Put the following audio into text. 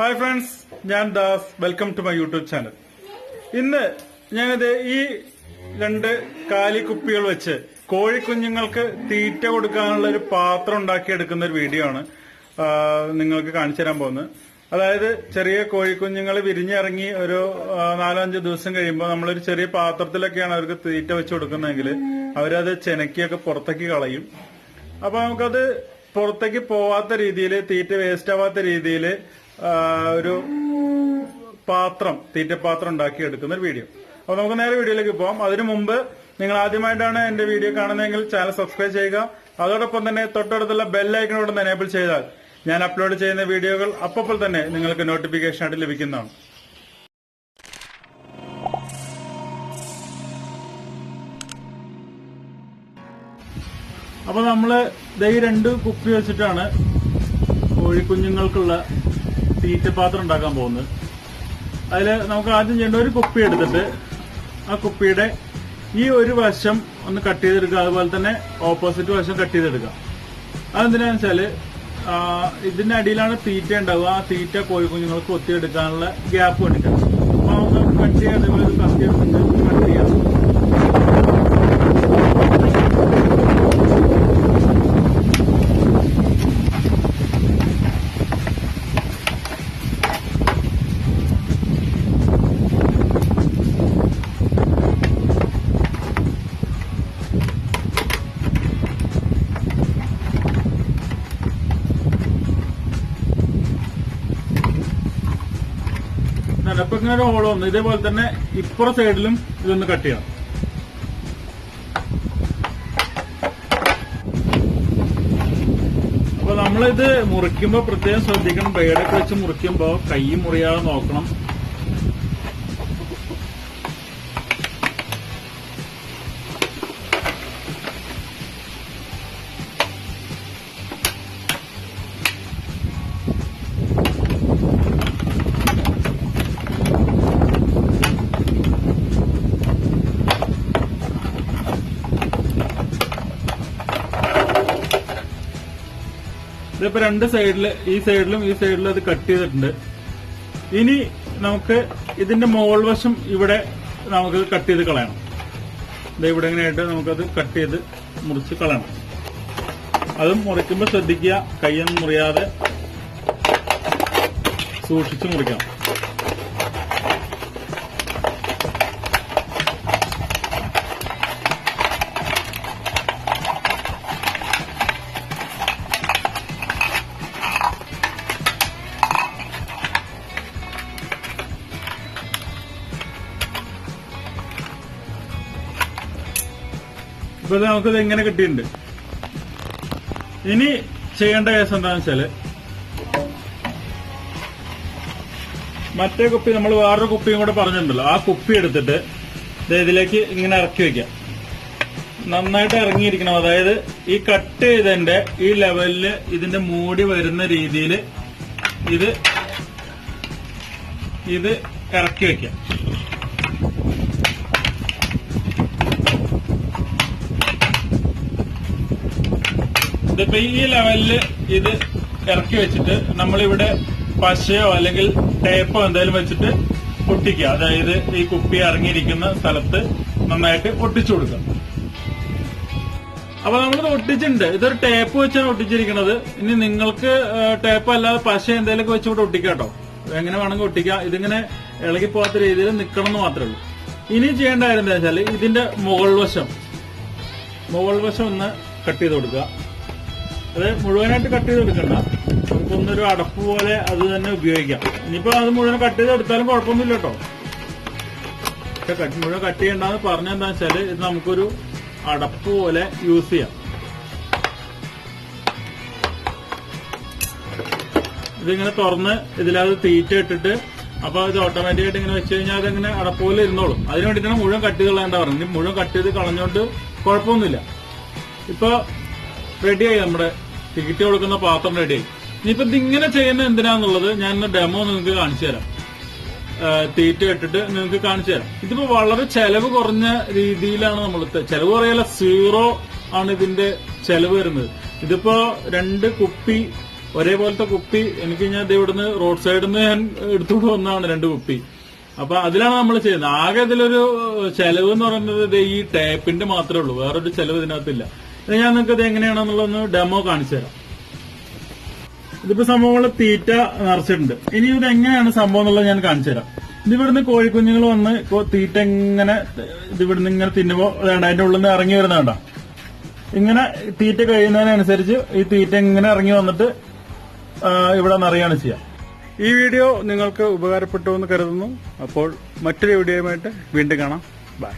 Hi friends ഞാൻ Das. Welcome to my YouTube channel ഇന്ന് ഞാനിത് ഈ രണ്ട് കാലി കുപ്പികൾ വെച്ച് കോഴിക്കുഞ്ഞുങ്ങൾക്ക് തീറ്റ കൊടുക്കാനുള്ള ഒരു പാത്രം ഉണ്ടാക്കിയെടുക്കുന്ന ഒരു വീഡിയോ ആണ് നിങ്ങൾക്ക് കാണിച്ചു തരാൻ പോകുന്നത്. അതായത് ചെറിയ കോഴിക്കുഞ്ഞുങ്ങൾ വിരിഞ്ഞിറങ്ങി ഒരു നാലോ ദിവസം കഴിയുമ്പോൾ നമ്മളൊരു ചെറിയ പാത്രത്തിലൊക്കെയാണ് അവർക്ക് തീറ്റ വെച്ച് കൊടുക്കുന്നതെങ്കിൽ അവരത് ചെനക്കിയൊക്കെ പുറത്തേക്ക് കളയും. അപ്പൊ നമുക്കത് പുറത്തേക്ക് പോവാത്ത രീതിയിൽ തീറ്റ വേസ്റ്റ് ആവാത്ത രീതിയിൽ ഒരു പാത്രം തീറ്റപ്പാത്രം ഉണ്ടാക്കി എടുക്കുന്ന ഒരു വീഡിയോ. അപ്പൊ നമുക്ക് നേരെ വീഡിയോയിലേക്ക് പോകാം അതിനു മുമ്പ് നിങ്ങൾ ആദ്യമായിട്ടാണ് എന്റെ വീഡിയോ കാണുന്നതെങ്കിൽ ചാനൽ സബ്സ്ക്രൈബ് ചെയ്യുക. അതോടൊപ്പം തന്നെ തൊട്ടടുത്തുള്ള ബെല്ലൈക്കനോട് ഒന്ന് എനേബിൾ ചെയ്താൽ ഞാൻ അപ്ലോഡ് ചെയ്യുന്ന വീഡിയോകൾ അപ്പോൾ തന്നെ നിങ്ങൾക്ക് നോട്ടിഫിക്കേഷൻ ആയിട്ട് ലഭിക്കുന്നതാണ്. അപ്പൊ നമ്മൾ ഈ രണ്ട് കുപ്പി വെച്ചിട്ടാണ് കോഴിക്കുഞ്ഞുങ്ങൾക്കുള്ള തീറ്റപാത്രം ഉണ്ടാക്കാൻ പോകുന്നത്. അതിൽ നമുക്ക് ആദ്യം ചെയ്യേണ്ട ഒരു കുപ്പി എടുത്തിട്ട് ആ കുപ്പിയുടെ ഈ ഒരു വശം ഒന്ന് കട്ട് ചെയ്തെടുക്കുക. അതുപോലെ തന്നെ ഓപ്പോസിറ്റ് വശം കട്ട് ചെയ്തെടുക്കുക. അതെന്തിനാന്ന് വെച്ചാൽ ഇതിന്റെ അടിയിലാണ് തീറ്റ ഉണ്ടാവുക. ആ തീറ്റ കോഴി കുഞ്ഞുങ്ങൾക്ക് കൊത്തിയെടുക്കാനുള്ള ഗ്യാപ്പ് വേണ്ടിയിട്ടാണ് അപ്പൊ നമുക്ക് കട്ട് ചെയ്യാൻ കത്തി കട്ട് ചെയ്യാം. നിലപ്പിങ്ങനെ ഒരു ഹോൾ വന്നു ഇതേപോലെ തന്നെ ഇപ്പുറ സൈഡിലും ഇതൊന്ന് കട്ട് ചെയ്യാം അപ്പൊ നമ്മളിത് മുറിക്കുമ്പോ പ്രത്യേകം ശ്രദ്ധിക്കണം. ബ്ലേഡൊക്കെ വെച്ച് മുറിക്കുമ്പോ കൈ മുറിയാതെ നോക്കണം. ഇതിപ്പോ രണ്ട് സൈഡിൽ ഈ സൈഡിലും ഈ സൈഡിലും അത് കട്ട് ചെയ്തിട്ടുണ്ട്. ഇനി നമുക്ക് ഇതിന്റെ മോൾ വശം ഇവിടെ നമുക്ക് കട്ട് ചെയ്ത് കളയണം. ഇവിടെ ഇങ്ങനെയായിട്ട് നമുക്കത് കട്ട് ചെയ്ത് മുറിച്ച് കളയണം. അതും മുറിക്കുമ്പോൾ ശ്രദ്ധിക്കുക കൈയൊന്നും മുറിയാതെ സൂക്ഷിച്ച് മുറിക്കണം. ഇത് നമുക്കിത് എങ്ങനെ കിട്ടിയിട്ടുണ്ട്? ഇനി ചെയ്യേണ്ട കേസ് എന്താണെന്ന് വെച്ചാൽ മറ്റേ കുപ്പി നമ്മൾ വേറൊരു കുപ്പിയും കൂടെ പറഞ്ഞിട്ടുണ്ടല്ലോ. ആ കുപ്പി എടുത്തിട്ട് ഇതിലേക്ക് ഇങ്ങനെ ഇറക്കി വെക്കാം. നന്നായിട്ട് ഇറങ്ങിയിരിക്കണം. അതായത് ഈ കട്ട് ചെയ്തതിന്റെ ഈ ലെവലിൽ ഇതിന്റെ മൂടി വരുന്ന രീതിയിൽ ഇത് ഇത് ഇറക്കി വെക്കാം. ഈ ലെവലിൽ ഇത് ഇറക്കി വെച്ചിട്ട് നമ്മളിവിടെ പശയോ അല്ലെങ്കിൽ ടേപ്പോ എന്തായാലും വെച്ചിട്ട് പൊട്ടിക്കുക. അതായത് ഈ കുപ്പി ഇറങ്ങിയിരിക്കുന്ന സ്ഥലത്ത് നന്നായിട്ട് ഒട്ടിച്ചു കൊടുക്കുക. അപ്പൊ നമ്മളിത് ഒട്ടിച്ചിട്ടുണ്ട്. ഇതൊരു ടേപ്പ് വെച്ചാണ് ഒട്ടിച്ചിരിക്കുന്നത്. ഇനി നിങ്ങൾക്ക് ടേപ്പ് അല്ലാതെ പശ എന്തെങ്കിലുമൊക്കെ വെച്ചുകൂടെ ഇവിടെ ഒട്ടിക്കാം കേട്ടോ. എങ്ങനെ വേണമെങ്കിൽ ഒട്ടിക്കാം. ഇതിങ്ങനെ ഇളകി പോകാത്ത രീതിയിൽ നിൽക്കണം എന്ന് മാത്രമേ ഉള്ളൂ. ഇനി ചെയ്യേണ്ട കാര്യം എന്താ വെച്ചാൽ ഇതിന്റെ മുകൾ വശം. മുകൾ വശം ഒന്ന് കട്ട് ചെയ്ത് കൊടുക്കുക. അത് മുഴുവനായിട്ട് കട്ട് ചെയ്ത് എടുക്കണ്ട. നമുക്കൊന്നൊരു അടപ്പ് പോലെ അത് തന്നെ ഉപയോഗിക്കാം. ഇനിയിപ്പോ അത് മുഴുവൻ കട്ട് ചെയ്ത് എടുത്താലും കുഴപ്പമൊന്നുമില്ല കേട്ടോ പക്ഷെ മുഴുവൻ കട്ട് ചെയ്യണ്ടെന്ന് പറഞ്ഞ എന്താ വെച്ചാൽ ഇത് നമുക്കൊരു അടപ്പ് പോലെ യൂസ് ചെയ്യാം. ഇതിങ്ങനെ തുറന്ന് ഇതിലത് തീറ്റ ഇട്ടിട്ട് അപ്പൊ ഇത് ഓട്ടോമാറ്റിക് ആയിട്ട് ഇങ്ങനെ വെച്ച് കഴിഞ്ഞാൽ അതിങ്ങനെ അടപ്പോലെ ഇരുന്നോളും. അതിനു വേണ്ടിയിട്ടാണ് മുഴുവൻ കട്ട് കളയേണ്ട പറഞ്ഞത്. മുഴുവൻ കട്ട് ചെയ്ത് കളഞ്ഞോണ്ട് കുഴപ്പമൊന്നുമില്ല. ഇപ്പൊ റെഡിയായി നമ്മുടെ ടിക്കറ്റ് കൊടുക്കുന്ന പാത്രം റെഡിയായി. ഇനിയിപ്പോ ഇതിങ്ങനെ ചെയ്യുന്ന എന്തിനാന്നുള്ളത് ഞാൻ ഡെമോ നിങ്ങൾക്ക് കാണിച്ചു തരാം. തീറ്റ ഇട്ടിട്ട് നിങ്ങൾക്ക് കാണിച്ചു തരാം. ഇതിപ്പോ വളരെ ചെലവ് കുറഞ്ഞ രീതിയിലാണ് നമ്മൾ ചെലവ് കുറയല്ല സീറോ ആണ് ഇതിന്റെ ചെലവ് വരുന്നത്. ഇതിപ്പോ രണ്ട് കുപ്പി ഒരേപോലത്തെ കുപ്പി എനിക്ക് ഞാൻ ഇവിടുന്ന് റോഡ് സൈഡിൽ നിന്ന് ഞാൻ എടുത്തുകൊണ്ട് വന്നതാണ് രണ്ട് കുപ്പി. അപ്പൊ അതിലാണ് നമ്മൾ ചെയ്യുന്നത്. ആകെ ഇതിലൊരു ചെലവ് എന്ന് പറയുന്നത് ഈ ടാപ്പിന്റെ മാത്രമേ ഉള്ളൂ. വേറൊരു ചെലവ് ഇതിനകത്തില്ല. ഇത് ഞാൻ നിങ്ങൾക്ക് ഇത് എങ്ങനെയാണെന്നുള്ളതൊന്ന് ഡെമോ കാണിച്ചു തരാം. ഇതിപ്പോ സംഭവങ്ങൾ തീറ്റ നിറച്ചിട്ടുണ്ട്. ഇനി ഇത് എങ്ങനെയാണ് സംഭവം എന്നുള്ളത് ഞാൻ കാണിച്ചു തരാം. ഇതിവിടുന്ന് കോഴിക്കുഞ്ഞുങ്ങൾ വന്ന് തീറ്റ എങ്ങനെ ഇതിവിടുന്ന് ഇങ്ങനെ തിന്നുമ്പോ വേണ്ട അതിന്റെ ഉള്ളിൽ നിന്ന് ഇറങ്ങി വരുന്ന വേണ്ട ഇങ്ങനെ തീറ്റ കഴിയുന്നതിനനുസരിച്ച് ഈ തീറ്റ ഇങ്ങനെ ഇറങ്ങി വന്നിട്ട് ഇവിടെ നിറയാണ് ചെയ്യാം. ഈ വീഡിയോ നിങ്ങൾക്ക് ഉപകാരപ്പെട്ടു എന്ന് കരുതുന്നു. അപ്പോൾ മറ്റൊരു വീഡിയോയുമായിട്ട് വീണ്ടും കാണാം. ബൈ